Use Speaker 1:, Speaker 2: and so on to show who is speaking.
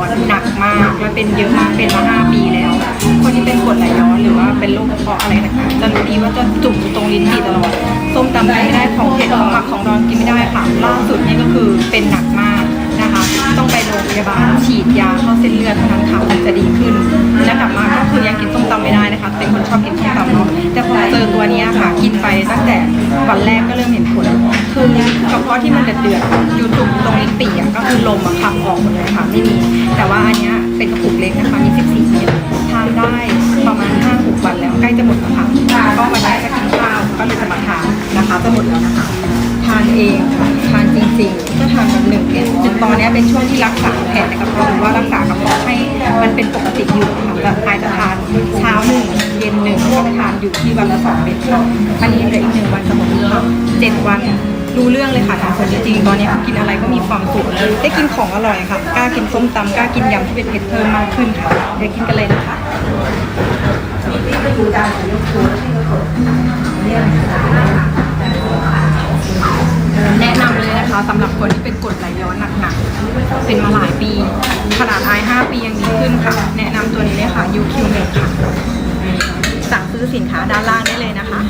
Speaker 1: ย้อนหนักมากและเป็นเยอะมากเป็นมาห้าปีแล้ว คนที่เป็นกรดไหลย้อนหรือว่าเป็นโรคกระเพาะอะไรต่างๆจะรู้ดีว่าจะจุกอยู่ตรงลิ้นปี่ตลอดส้มตำกินไม่ได้ของเผ็ดของหมักของร้อนกินไม่ได้ค่ะล่าสุดนี่ก็คือเป็นหนักมากนะคะ ต้องไปโรงพยาบาลฉีดยาเข้าเส้นเลือดเท่านั้นค่ะมันจะดีขึ้นแล้วกลับมาก็คือยังกินส้มตำไม่ได้นะคะ เป็นคนชอบกินส้มตำเนาะแต่พอเจอตัวนี้ค่ะกินไปตั้งแต่วันแรกก็เริ่มเห็นผลคือกระเพาะที่มันเดือด ลมอะขับออกหมดเลยค่ะไม่มี แต่ว่าอันเนี้ยเป็นกระปุกเล็กนะคะมี14เม็ดทานได้ประมาณ5-6วันแล้วใกล้จะหมดแล้วค่ะก็วันนี้จะกินข้าวก็เลยจะมาทานนะคะจะหมดแล้วนะคะทานเองค่ะทานจริงๆก็ทานแบบหนึ่งเม็ดจนตอนนี้เป็นช่วงที่รักษาแผลในกระเพาะหรือว่ารักษากระเพาะให้มันเป็นปกติอยู่ค่ะจะทานจะทานเช้าหนึ่งเย็นหนึ่งก็ไปทานอยู่ที่วันละสองเม็ดอันนี้เหลืออีกหนึ่งวันจะหมดแล้วเจ็ดวัน รู้เรื่องเลยค่ะทางคนจริงๆตอนนี้กินอะไรก็มีความสุขได้กินของอร่อยค่ะกล้ากินส้มตำกล้ากินยำที่เป็นเผ็ดเพิ่มมากขึ้นค่ะเดี๋ยวกินกันเลยนะคะแนะนำเลยนะคะสำหรับคนที่เป็นกรดไหลย้อนหนักๆเป็นมาหลายปีขนาดอาย5ปียังดีขึ้นค่ะ แนะนำตัวนี้เลยค่ะ UQ1 ค่ะสั่งซื้อสินค้าด้านล่างได้เลยนะคะ